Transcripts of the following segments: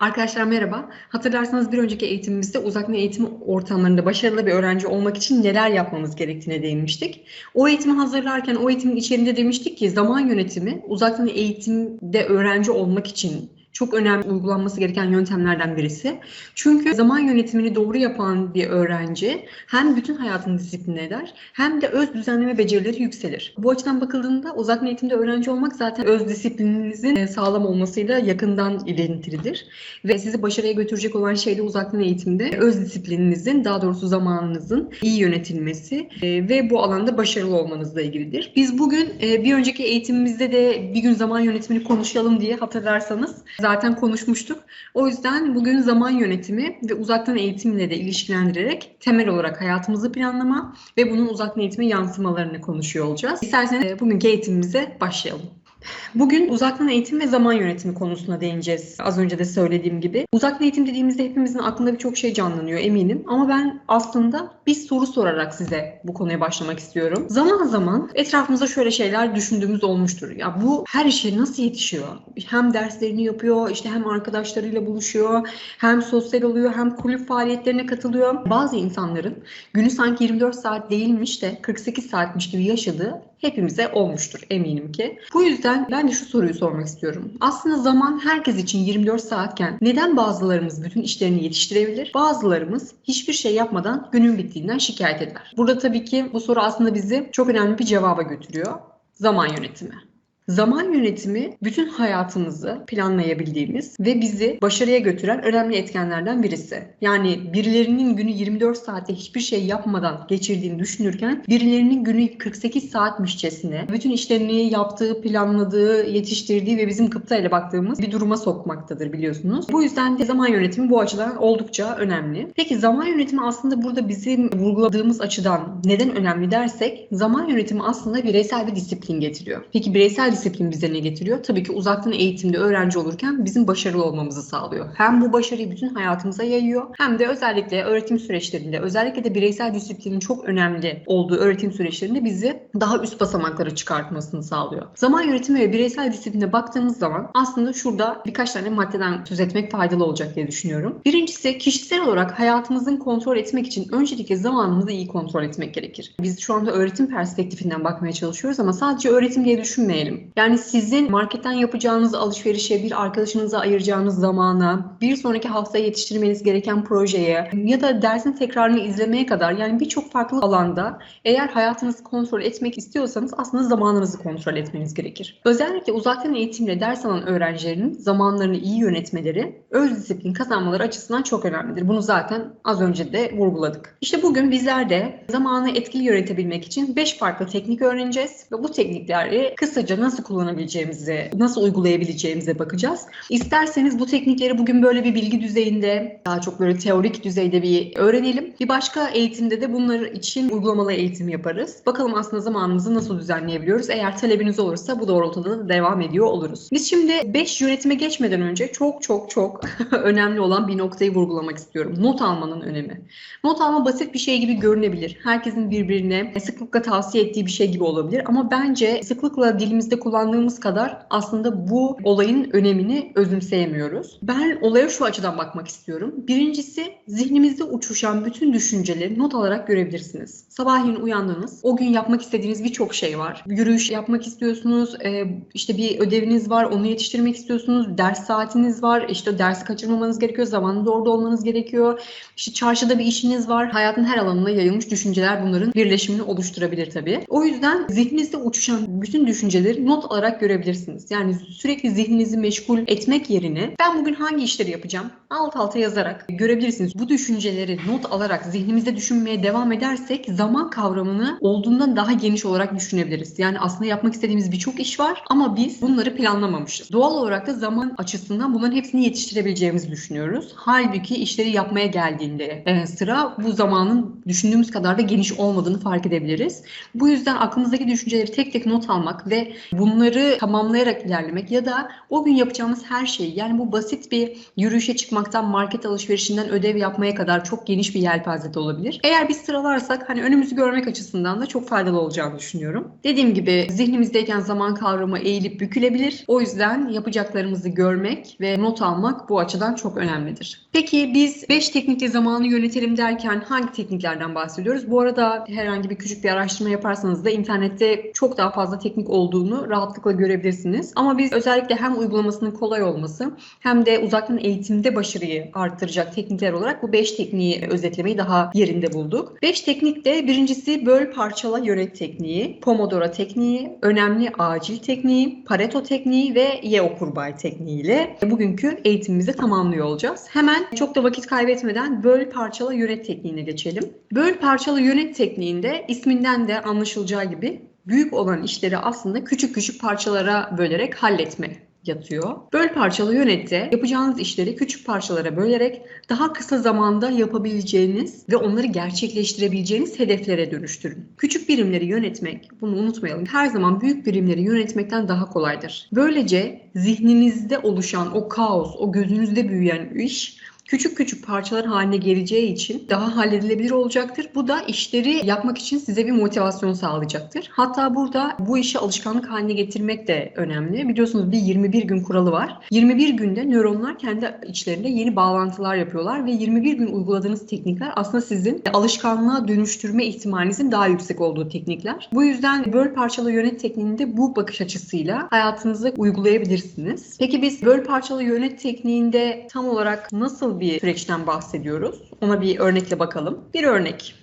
Arkadaşlar merhaba. Hatırlarsanız bir önceki eğitimimizde uzaktan eğitim ortamlarında başarılı bir öğrenci olmak için neler yapmamız gerektiğine değinmiştik. O eğitimi hazırlarken o eğitimin içeriğinde demiştik ki zaman yönetimi uzaktan eğitimde öğrenci olmak için çok önemli uygulanması gereken yöntemlerden birisi. Çünkü zaman yönetimini doğru yapan bir öğrenci hem bütün hayatını disipline eder hem de öz düzenleme becerileri yükselir. Bu açıdan bakıldığında uzaktan eğitimde öğrenci olmak zaten öz disiplininizin e, sağlam olmasıyla yakından ilintilidir. Ve sizi başarıya götürecek olan şey de uzaktan eğitimde öz disiplininizin daha doğrusu zamanınızın iyi yönetilmesi e, ve bu alanda başarılı olmanızla ilgilidir. Biz bugün e, bir önceki eğitimimizde de bir gün zaman yönetimini konuşalım diye hatırlarsanız zaten konuşmuştuk. O yüzden bugün zaman yönetimi ve uzaktan eğitimle de ilişkilendirerek temel olarak hayatımızı planlama ve bunun uzaktan eğitime yansımalarını konuşuyor olacağız. İsterseniz e, bugünkü eğitimimize başlayalım. Bugün uzaktan eğitim ve zaman yönetimi konusuna değineceğiz. Az önce de söylediğim gibi. Uzaktan eğitim dediğimizde hepimizin aklında birçok şey canlanıyor eminim. Ama ben aslında bir soru sorarak size bu konuya başlamak istiyorum. Zaman zaman etrafımızda şöyle şeyler düşündüğümüz olmuştur. Ya bu her işe nasıl yetişiyor? Hem derslerini yapıyor, işte hem arkadaşlarıyla buluşuyor, hem sosyal oluyor, hem kulüp faaliyetlerine katılıyor. Bazı insanların günü sanki 24 saat değilmiş de 48 saatmiş gibi yaşadığı hepimize olmuştur eminim ki. Bu yüzden ben de şu soruyu sormak istiyorum. Aslında zaman herkes için 24 saatken neden bazılarımız bütün işlerini yetiştirebilir? Bazılarımız hiçbir şey yapmadan günün bittiğinden şikayet eder. Burada tabii ki bu soru aslında bizi çok önemli bir cevaba götürüyor. Zaman yönetimi. Zaman yönetimi bütün hayatımızı planlayabildiğimiz ve bizi başarıya götüren önemli etkenlerden birisi. Yani birilerinin günü 24 saatte hiçbir şey yapmadan geçirdiğini düşünürken birilerinin günü 48 saatmişçesine bütün işlerini yaptığı, planladığı, yetiştirdiği ve bizim kıptayla baktığımız bir duruma sokmaktadır biliyorsunuz. Bu yüzden de zaman yönetimi bu açıdan oldukça önemli. Peki zaman yönetimi aslında burada bizim vurguladığımız açıdan neden önemli dersek zaman yönetimi aslında bireysel bir disiplin getiriyor. Peki bireysel disiplin bize ne getiriyor? Tabii ki uzaktan eğitimde öğrenci olurken bizim başarılı olmamızı sağlıyor. Hem bu başarıyı bütün hayatımıza yayıyor hem de özellikle öğretim süreçlerinde özellikle de bireysel disiplinin çok önemli olduğu öğretim süreçlerinde bizi daha üst basamaklara çıkartmasını sağlıyor. Zaman yönetimi ve bireysel disipline baktığımız zaman aslında şurada birkaç tane maddeden söz etmek faydalı olacak diye düşünüyorum. Birincisi kişisel olarak hayatımızın kontrol etmek için öncelikle zamanımızı iyi kontrol etmek gerekir. Biz şu anda öğretim perspektifinden bakmaya çalışıyoruz ama sadece öğretim diye düşünmeyelim. Yani sizin marketten yapacağınız alışverişe, bir arkadaşınıza ayıracağınız zamana, bir sonraki haftaya yetiştirmeniz gereken projeye ya da dersin tekrarını izlemeye kadar yani birçok farklı alanda eğer hayatınızı kontrol etmek istiyorsanız aslında zamanınızı kontrol etmeniz gerekir. Özellikle uzaktan eğitimle ders alan öğrencilerin zamanlarını iyi yönetmeleri öz disiplin kazanmaları açısından çok önemlidir. Bunu zaten az önce de vurguladık. İşte bugün bizler de zamanı etkili yönetebilmek için 5 farklı teknik öğreneceğiz ve bu teknikleri kısaca nasıl kullanabileceğimize, nasıl uygulayabileceğimize bakacağız. İsterseniz bu teknikleri bugün böyle bir bilgi düzeyinde, daha çok böyle teorik düzeyde bir öğrenelim. Bir başka eğitimde de bunlar için uygulamalı eğitim yaparız. Bakalım aslında zamanımızı nasıl düzenleyebiliyoruz. Eğer talebiniz olursa bu doğrultuda da devam ediyor oluruz. Biz şimdi 5 yönetime geçmeden önce çok çok çok önemli olan bir noktayı vurgulamak istiyorum. Not almanın önemi. Not alma basit bir şey gibi görünebilir. Herkesin birbirine sıklıkla tavsiye ettiği bir şey gibi olabilir ama bence sıklıkla dilimizde kullandığımız kadar aslında bu olayın önemini özümseyemiyoruz. Ben olaya şu açıdan bakmak istiyorum. Birincisi zihnimizde uçuşan bütün düşünceleri not alarak görebilirsiniz. Sabahleyin uyandınız. O gün yapmak istediğiniz birçok şey var. Yürüyüş yapmak istiyorsunuz. e, işte bir ödeviniz var. Onu yetiştirmek istiyorsunuz. Ders saatiniz var. İşte dersi kaçırmamanız gerekiyor. Zamanında orada olmanız gerekiyor. İşte çarşıda bir işiniz var. Hayatın her alanına yayılmış düşünceler bunların birleşimini oluşturabilir tabii. O yüzden zihninizde uçuşan bütün düşünceleri not alarak görebilirsiniz. Yani sürekli zihninizi meşgul etmek yerine ben bugün hangi işleri yapacağım alt alta yazarak görebilirsiniz. Bu düşünceleri not alarak zihnimizde düşünmeye devam edersek zaman kavramını olduğundan daha geniş olarak düşünebiliriz. Yani aslında yapmak istediğimiz birçok iş var ama biz bunları planlamamışız. Doğal olarak da zaman açısından bunların hepsini yetiştirebileceğimizi düşünüyoruz. Halbuki işleri yapmaya geldiğinde e, sıra bu zamanın düşündüğümüz kadar da geniş olmadığını fark edebiliriz. Bu yüzden aklımızdaki düşünceleri tek tek not almak ve bunları tamamlayarak ilerlemek ya da o gün yapacağımız her şeyi yani bu basit bir yürüyüşe çıkmaktan market alışverişinden ödev yapmaya kadar çok geniş bir yelpazede olabilir. Eğer biz sıralarsak hani önümüzü görmek açısından da çok faydalı olacağını düşünüyorum. Dediğim gibi zihnimizdeyken zaman kavramı eğilip bükülebilir. O yüzden yapacaklarımızı görmek ve not almak bu açıdan çok önemlidir. Peki biz 5 teknikle zamanı yönetelim derken hangi tekniklerden bahsediyoruz? Bu arada herhangi bir küçük bir araştırma yaparsanız da internette çok daha fazla teknik olduğunu rahatlıkla görebilirsiniz. Ama biz özellikle hem uygulamasının kolay olması hem de uzaktan eğitimde başarıyı arttıracak teknikler olarak bu 5 tekniği özetlemeyi daha yerinde bulduk. 5 teknik de birincisi böl parçala yönet tekniği, Pomodoro tekniği, önemli acil tekniği, Pareto tekniği ve Yeo Kurbay tekniği ile bugünkü eğitimimizi tamamlıyor olacağız. Hemen çok da vakit kaybetmeden böl parçala yönet tekniğine geçelim. Böl parçala yönet tekniğinde isminden de anlaşılacağı gibi büyük olan işleri aslında küçük küçük parçalara bölerek halletme yatıyor. Böl parçalı yönette yapacağınız işleri küçük parçalara bölerek daha kısa zamanda yapabileceğiniz ve onları gerçekleştirebileceğiniz hedeflere dönüştürün. Küçük birimleri yönetmek, bunu unutmayalım, her zaman büyük birimleri yönetmekten daha kolaydır. Böylece zihninizde oluşan o kaos, o gözünüzde büyüyen iş küçük küçük parçalar haline geleceği için daha halledilebilir olacaktır. Bu da işleri yapmak için size bir motivasyon sağlayacaktır. Hatta burada bu işi alışkanlık haline getirmek de önemli. Biliyorsunuz bir 21 gün kuralı var. 21 günde nöronlar kendi içlerinde yeni bağlantılar yapıyorlar ve 21 gün uyguladığınız teknikler aslında sizin alışkanlığa dönüştürme ihtimalinizin daha yüksek olduğu teknikler. Bu yüzden böl parçalı yönet tekniğinde bu bakış açısıyla hayatınıza uygulayabilirsiniz. Peki biz böl parçalı yönet tekniğinde tam olarak nasıl bir süreçten bahsediyoruz. Ona bir örnekle bakalım. Bir örnek.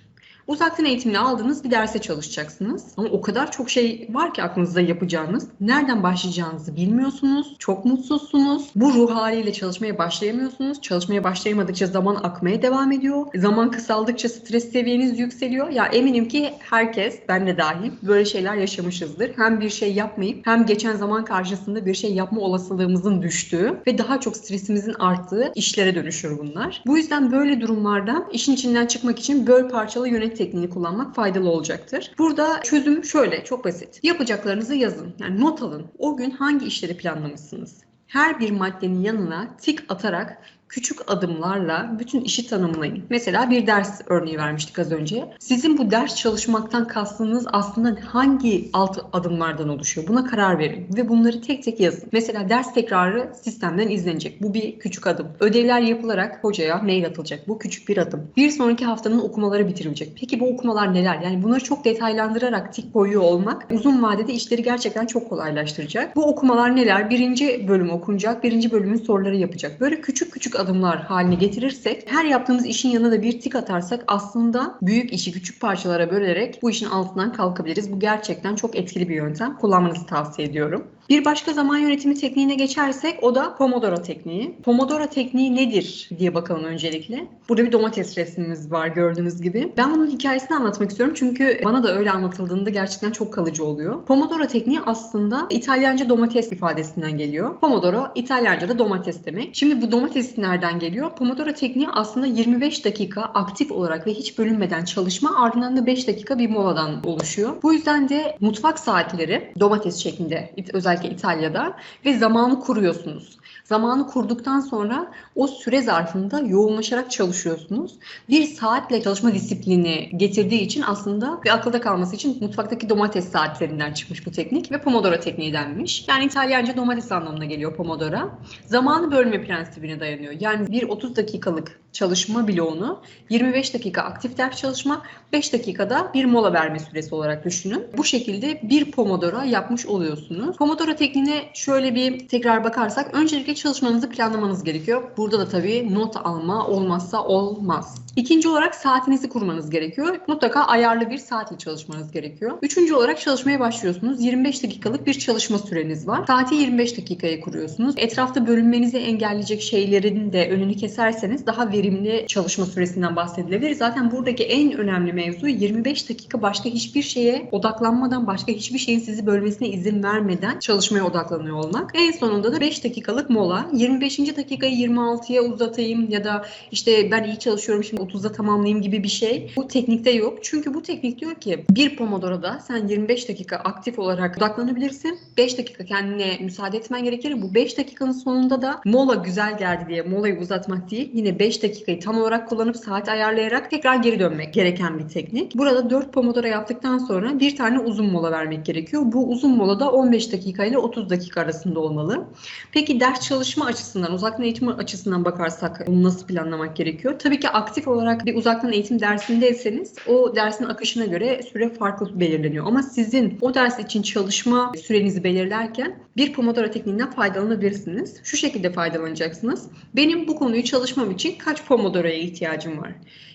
Uzaktan eğitimle aldığınız bir derse çalışacaksınız. Ama o kadar çok şey var ki aklınızda yapacağınız. Nereden başlayacağınızı bilmiyorsunuz. Çok mutsuzsunuz. Bu ruh haliyle çalışmaya başlayamıyorsunuz. Çalışmaya başlayamadıkça zaman akmaya devam ediyor. Zaman kısaldıkça stres seviyeniz yükseliyor. Ya eminim ki herkes, ben de dahil böyle şeyler yaşamışızdır. Hem bir şey yapmayıp hem geçen zaman karşısında bir şey yapma olasılığımızın düştüğü ve daha çok stresimizin arttığı işlere dönüşür bunlar. Bu yüzden böyle durumlarda işin içinden çıkmak için böl parçalı yönet tekniğini kullanmak faydalı olacaktır. Burada çözüm şöyle çok basit. Yapacaklarınızı yazın. Yani not alın. O gün hangi işleri planlamışsınız? Her bir maddenin yanına tik atarak küçük adımlarla bütün işi tanımlayın. Mesela bir ders örneği vermiştik az önce. Sizin bu ders çalışmaktan kastınız aslında hangi alt adımlardan oluşuyor? Buna karar verin ve bunları tek tek yazın. Mesela ders tekrarı sistemden izlenecek. Bu bir küçük adım. Ödevler yapılarak hocaya mail atılacak. Bu küçük bir adım. Bir sonraki haftanın okumaları bitirilecek. Peki bu okumalar neler? Yani bunları çok detaylandırarak tik koyuyor olmak uzun vadede işleri gerçekten çok kolaylaştıracak. Bu okumalar neler? Birinci bölüm okunacak. Birinci bölümün soruları yapacak. Böyle küçük küçük adımlar haline getirirsek, her yaptığımız işin yanına da bir tik atarsak aslında büyük işi küçük parçalara bölerek bu işin altından kalkabiliriz. Bu gerçekten çok etkili bir yöntem. Kullanmanızı tavsiye ediyorum. Bir başka zaman yönetimi tekniğine geçersek o da Pomodoro tekniği. Pomodoro tekniği nedir diye bakalım öncelikle. Burada bir domates resmimiz var gördüğünüz gibi. Ben bunun hikayesini anlatmak istiyorum çünkü bana da öyle anlatıldığında gerçekten çok kalıcı oluyor. Pomodoro tekniği aslında İtalyanca domates ifadesinden geliyor. Pomodoro İtalyanca da domates demek. Şimdi bu domates nereden geliyor? Pomodoro tekniği aslında 25 dakika aktif olarak ve hiç bölünmeden çalışma ardından da 5 dakika bir moladan oluşuyor. Bu yüzden de mutfak saatleri domates şeklinde özellikle İtalya'da ve zamanı kuruyorsunuz. Zamanı kurduktan sonra o süre zarfında yoğunlaşarak çalışıyorsunuz. Bir saatle çalışma disiplini getirdiği için aslında bir akılda kalması için mutfaktaki domates saatlerinden çıkmış bu teknik ve Pomodoro tekniği denmiş. Yani İtalyanca domates anlamına geliyor Pomodoro. Zamanı bölme prensibine dayanıyor. Yani bir 30 dakikalık çalışma bloğunu 25 dakika aktif ders çalışma, 5 dakikada bir mola verme süresi olarak düşünün. Bu şekilde bir Pomodoro yapmış oluyorsunuz. Pomodoro tekniğine şöyle bir tekrar bakarsak öncelikle çalışmanızı planlamanız gerekiyor. Burada da tabii not alma olmazsa olmaz. İkinci olarak saatinizi kurmanız gerekiyor. Mutlaka ayarlı bir saatle çalışmanız gerekiyor. Üçüncü olarak çalışmaya başlıyorsunuz. 25 dakikalık bir çalışma süreniz var. Saati 25 dakikaya kuruyorsunuz. Etrafta bölünmenizi engelleyecek şeylerin de önünü keserseniz daha verimli çalışma süresinden bahsedilebilir. Zaten buradaki en önemli mevzu 25 dakika başka hiçbir şeye odaklanmadan, başka hiçbir şeyin sizi bölmesine izin vermeden çalışmak çalışmaya odaklanıyor olmak. En sonunda da 5 dakikalık mola. 25. dakikayı 26'ya uzatayım ya da işte ben iyi çalışıyorum şimdi 30'da tamamlayayım gibi bir şey. Bu teknikte yok. Çünkü bu teknik diyor ki bir Pomodoro'da sen 25 dakika aktif olarak odaklanabilirsin. 5 dakika kendine müsaade etmen gerekir. Bu 5 dakikanın sonunda da mola güzel geldi diye molayı uzatmak değil. Yine 5 dakikayı tam olarak kullanıp saat ayarlayarak tekrar geri dönmek gereken bir teknik. Burada 4 Pomodoro yaptıktan sonra bir tane uzun mola vermek gerekiyor. Bu uzun mola da 15 dakika ile 30 dakika arasında olmalı. Peki ders çalışma açısından, uzaktan eğitim açısından bakarsak bunu nasıl planlamak gerekiyor? Tabii ki aktif olarak bir uzaktan eğitim dersindeyseniz o dersin akışına göre süre farklı belirleniyor. Ama sizin o ders için çalışma sürenizi belirlerken bir Pomodoro tekniğinden faydalanabilirsiniz. Şu şekilde faydalanacaksınız. Benim bu konuyu çalışmam için kaç Pomodoro'ya ihtiyacım var?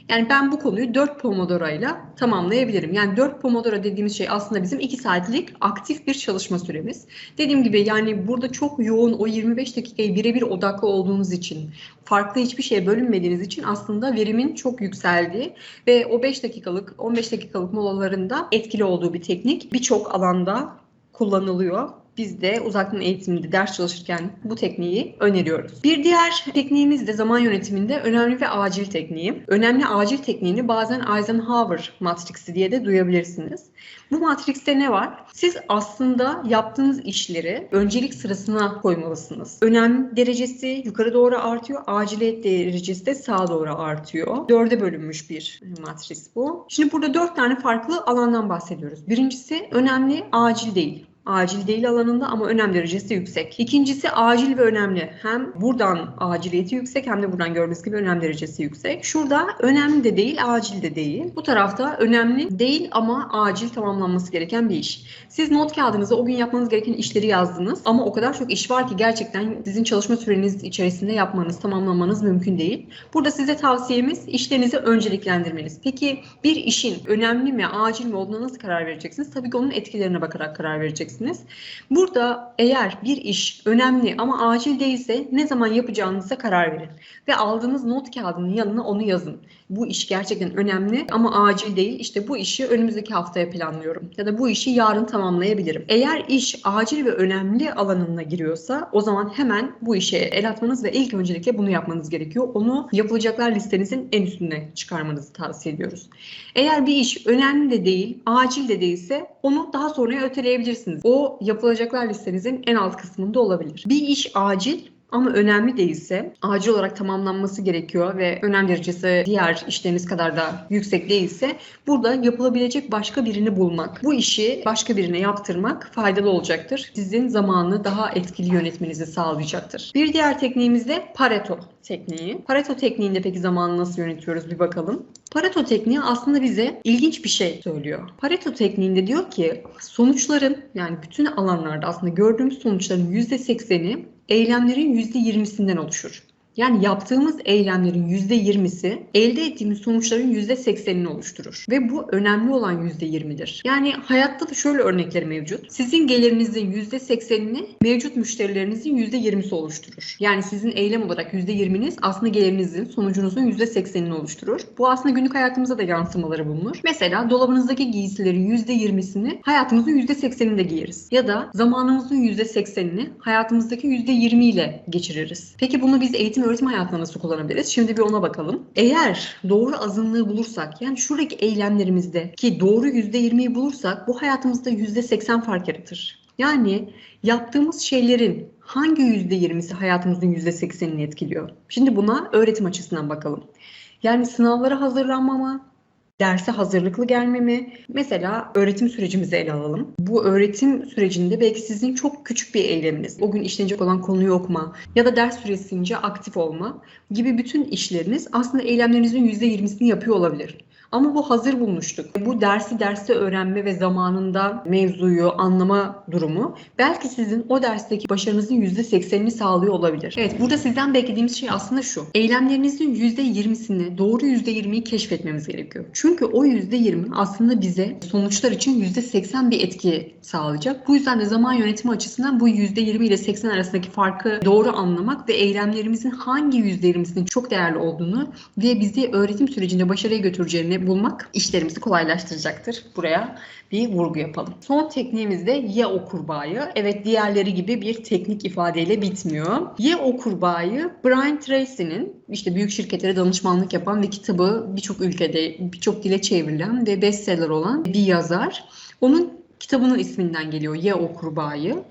Yani ben bu konuyu 4 Pomodoro ile tamamlayabilirim. Yani 4 Pomodoro dediğimiz şey aslında bizim 2 saatlik aktif bir çalışma süremiz. Dediğim gibi yani burada çok yoğun o 25 dakikayı birebir odaklı olduğunuz için, farklı hiçbir şeye bölünmediğiniz için aslında verimin çok yükseldiği ve o 5 dakikalık, 15 dakikalık molalarında etkili olduğu bir teknik birçok alanda kullanılıyor. Biz de uzaktan eğitimde ders çalışırken bu tekniği öneriyoruz. Bir diğer tekniğimiz de zaman yönetiminde önemli ve acil tekniği. Önemli acil tekniğini bazen Eisenhower matriksi diye de duyabilirsiniz. Bu matrikste ne var? Siz aslında yaptığınız işleri öncelik sırasına koymalısınız. Önem derecesi yukarı doğru artıyor, aciliyet derecesi de sağa doğru artıyor. Dörde bölünmüş bir matriks bu. Şimdi burada dört tane farklı alandan bahsediyoruz. Birincisi önemli, acil değil acil değil alanında ama önem derecesi yüksek. İkincisi acil ve önemli. Hem buradan aciliyeti yüksek hem de buradan gördüğünüz gibi önem derecesi yüksek. Şurada önemli de değil, acil de değil. Bu tarafta önemli değil ama acil tamamlanması gereken bir iş. Siz not kağıdınıza o gün yapmanız gereken işleri yazdınız ama o kadar çok iş var ki gerçekten sizin çalışma süreniz içerisinde yapmanız, tamamlamanız mümkün değil. Burada size tavsiyemiz işlerinizi önceliklendirmeniz. Peki bir işin önemli mi, acil mi olduğuna nasıl karar vereceksiniz? Tabii ki onun etkilerine bakarak karar vereceksiniz yapacaksınız. Burada eğer bir iş önemli ama acil değilse ne zaman yapacağınıza karar verin. Ve aldığınız not kağıdının yanına onu yazın. Bu iş gerçekten önemli ama acil değil. İşte bu işi önümüzdeki haftaya planlıyorum. Ya da bu işi yarın tamamlayabilirim. Eğer iş acil ve önemli alanına giriyorsa o zaman hemen bu işe el atmanız ve ilk öncelikle bunu yapmanız gerekiyor. Onu yapılacaklar listenizin en üstüne çıkarmanızı tavsiye ediyoruz. Eğer bir iş önemli de değil, acil de değilse onu daha sonraya öteleyebilirsiniz. O yapılacaklar listenizin en alt kısmında olabilir. Bir iş acil ama önemli değilse, acil olarak tamamlanması gerekiyor ve önem derecesi diğer işleriniz kadar da yüksek değilse burada yapılabilecek başka birini bulmak, bu işi başka birine yaptırmak faydalı olacaktır. Sizin zamanını daha etkili yönetmenizi sağlayacaktır. Bir diğer tekniğimiz de Pareto tekniği. Pareto tekniğinde peki zamanı nasıl yönetiyoruz bir bakalım. Pareto tekniği aslında bize ilginç bir şey söylüyor. Pareto tekniğinde diyor ki sonuçların yani bütün alanlarda aslında gördüğümüz sonuçların %80'i eylemlerin %20'sinden oluşur. Yani yaptığımız eylemlerin %20'si elde ettiğimiz sonuçların %80'ini oluşturur. Ve bu önemli olan %20'dir. Yani hayatta da şöyle örnekleri mevcut. Sizin gelirinizin %80'ini mevcut müşterilerinizin %20'si oluşturur. Yani sizin eylem olarak %20'niz aslında gelirinizin, sonucunuzun %80'ini oluşturur. Bu aslında günlük hayatımıza da yansımaları bulunur. Mesela dolabınızdaki giysilerin %20'sini hayatımızın %80'inde giyeriz. Ya da zamanımızın %80'ini hayatımızdaki %20 ile geçiririz. Peki bunu biz eğitim öğretim hayatında nasıl kullanabiliriz? Şimdi bir ona bakalım. Eğer doğru azınlığı bulursak yani şuradaki eylemlerimizde ki doğru %20'yi bulursak bu hayatımızda %80 fark yaratır. Yani yaptığımız şeylerin hangi %20'si hayatımızın %80'ini etkiliyor? Şimdi buna öğretim açısından bakalım. Yani sınavlara hazırlanmama, derse hazırlıklı gelmemi, mesela öğretim sürecimizi ele alalım. Bu öğretim sürecinde belki sizin çok küçük bir eyleminiz, o gün işlenecek olan konuyu okuma ya da ders süresince aktif olma gibi bütün işleriniz aslında eylemlerinizin %20'sini yapıyor olabilir. Ama bu hazır bulmuştuk. Bu dersi derste öğrenme ve zamanında mevzuyu anlama durumu belki sizin o dersteki başarınızın %80'ini sağlıyor olabilir. Evet burada sizden beklediğimiz şey aslında şu. Eylemlerinizin %20'sini, doğru %20'yi keşfetmemiz gerekiyor. Çünkü o %20 aslında bize sonuçlar için %80 bir etki sağlayacak. Bu yüzden de zaman yönetimi açısından bu %20 ile 80 arasındaki farkı doğru anlamak ve eylemlerimizin hangi %20'sinin çok değerli olduğunu ve bizi öğretim sürecinde başarıya götüreceğini bulmak işlerimizi kolaylaştıracaktır. Buraya bir vurgu yapalım. Son tekniğimiz de ye o kurbağayı. Evet diğerleri gibi bir teknik ifadeyle bitmiyor. Ye o kurbağayı Brian Tracy'nin işte büyük şirketlere danışmanlık yapan ve kitabı birçok ülkede birçok dile çevrilen ve bestseller olan bir yazar. Onun kitabının isminden geliyor Ye o kurbağayı.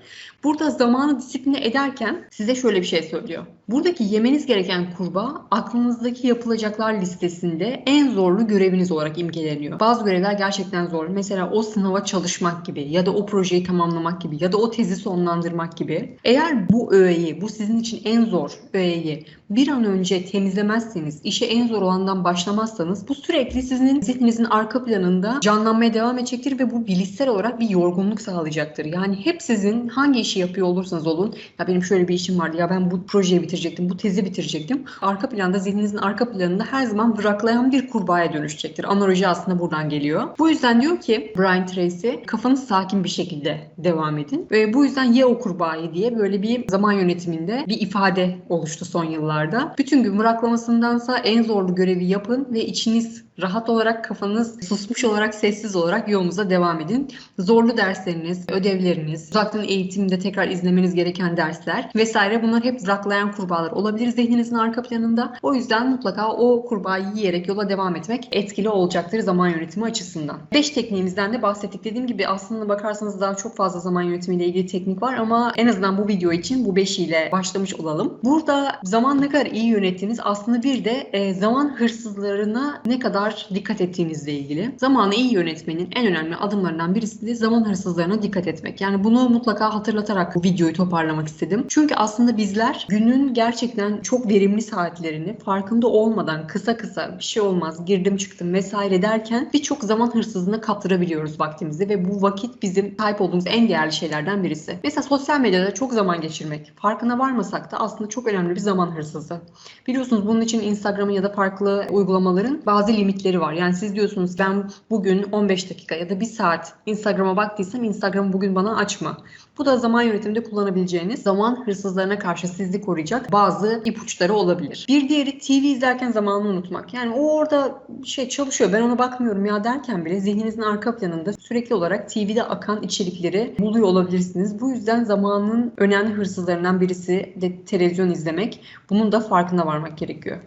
Burada zamanı disipline ederken size şöyle bir şey söylüyor. Buradaki yemeniz gereken kurbağa aklınızdaki yapılacaklar listesinde en zorlu göreviniz olarak imgeleniyor. Bazı görevler gerçekten zor. Mesela o sınava çalışmak gibi ya da o projeyi tamamlamak gibi ya da o tezi sonlandırmak gibi. Eğer bu öğeyi, bu sizin için en zor öğeyi bir an önce temizlemezseniz, işe en zor olandan başlamazsanız bu sürekli sizin zihninizin arka planında canlanmaya devam edecektir ve bu bilişsel olarak bir yorgunluk sağlayacaktır. Yani hep sizin hangi işi yapıyor olursanız olun, ya benim şöyle bir işim vardı, ya ben bu projeyi bitirecektim, bu tezi bitirecektim. Arka planda, zihninizin arka planında her zaman bıraklayan bir kurbağaya dönüşecektir. Analoji aslında buradan geliyor. Bu yüzden diyor ki Brian Tracy, kafanız sakin bir şekilde devam edin. Ve bu yüzden ye o kurbağayı diye böyle bir zaman yönetiminde bir ifade oluştu son yıllarda. Bütün gün bıraklamasındansa en zorlu görevi yapın ve içiniz rahat olarak kafanız susmuş olarak sessiz olarak yolunuza devam edin. Zorlu dersleriniz, ödevleriniz, uzaktan eğitimde tekrar izlemeniz gereken dersler vesaire bunlar hep bıraklayan kurbağalar olabilir zihninizin arka planında. O yüzden mutlaka o kurbağayı yiyerek yola devam etmek etkili olacaktır zaman yönetimi açısından. 5 tekniğimizden de bahsettik. Dediğim gibi aslında bakarsanız daha çok fazla zaman yönetimiyle ilgili teknik var ama en azından bu video için bu 5 ile başlamış olalım. Burada zaman ne kadar iyi yönettiğiniz aslında bir de e, zaman hırsızlarına ne kadar dikkat ettiğinizle ilgili. Zamanı iyi yönetmenin en önemli adımlarından birisi de zaman hırsızlarına dikkat etmek. Yani bunu mutlaka hatırlatarak bu videoyu toparlamak istedim. Çünkü aslında bizler günün gerçekten çok verimli saatlerini farkında olmadan kısa kısa bir şey olmaz girdim çıktım vesaire derken birçok zaman hırsızlığına kaptırabiliyoruz vaktimizi ve bu vakit bizim sahip olduğumuz en değerli şeylerden birisi. Mesela sosyal medyada çok zaman geçirmek farkına varmasak da aslında çok önemli bir zaman hırsızı. Biliyorsunuz bunun için Instagram'ın ya da farklı uygulamaların bazı limitleri var. Yani siz diyorsunuz ben bugün 15 dakika ya da 1 saat Instagram'a baktıysam Instagram'ı bugün bana açma. Bu da zaman yönetiminde kullanabileceğiniz zaman hırsızlarına karşı sizi koruyacak bazı ipuçları olabilir. Bir diğeri TV izlerken zamanını unutmak. Yani o orada şey çalışıyor ben ona bakmıyorum ya derken bile zihninizin arka planında sürekli olarak TV'de akan içerikleri buluyor olabilirsiniz. Bu yüzden zamanın önemli hırsızlarından birisi de televizyon izlemek. Bunun da farkına varmak gerekiyor.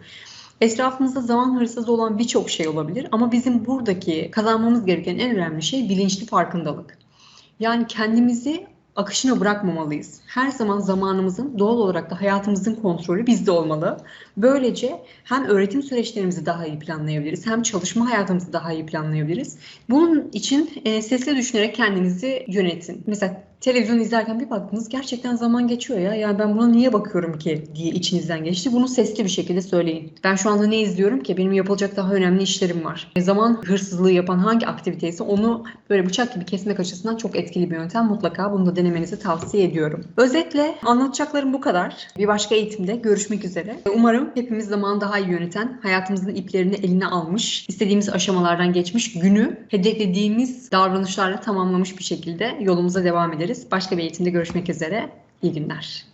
Etrafımızda zaman hırsızı olan birçok şey olabilir ama bizim buradaki kazanmamız gereken en önemli şey bilinçli farkındalık. Yani kendimizi akışına bırakmamalıyız. Her zaman zamanımızın doğal olarak da hayatımızın kontrolü bizde olmalı. Böylece hem öğretim süreçlerimizi daha iyi planlayabiliriz hem çalışma hayatımızı daha iyi planlayabiliriz. Bunun için e, sesli düşünerek kendinizi yönetin. Mesela televizyon izlerken bir baktınız gerçekten zaman geçiyor ya. Yani ben buna niye bakıyorum ki diye içinizden geçti. Bunu sesli bir şekilde söyleyin. Ben şu anda ne izliyorum ki? Benim yapılacak daha önemli işlerim var. E, zaman hırsızlığı yapan hangi aktiviteyse onu böyle bıçak gibi kesmek açısından çok etkili bir yöntem. Mutlaka bunu da denemenizi tavsiye ediyorum. Özetle anlatacaklarım bu kadar. Bir başka eğitimde görüşmek üzere. Umarım hepimiz zamanı daha iyi yöneten, hayatımızın iplerini eline almış, istediğimiz aşamalardan geçmiş günü hedeflediğimiz davranışlarla tamamlamış bir şekilde yolumuza devam ederiz. Başka bir eğitimde görüşmek üzere. İyi günler.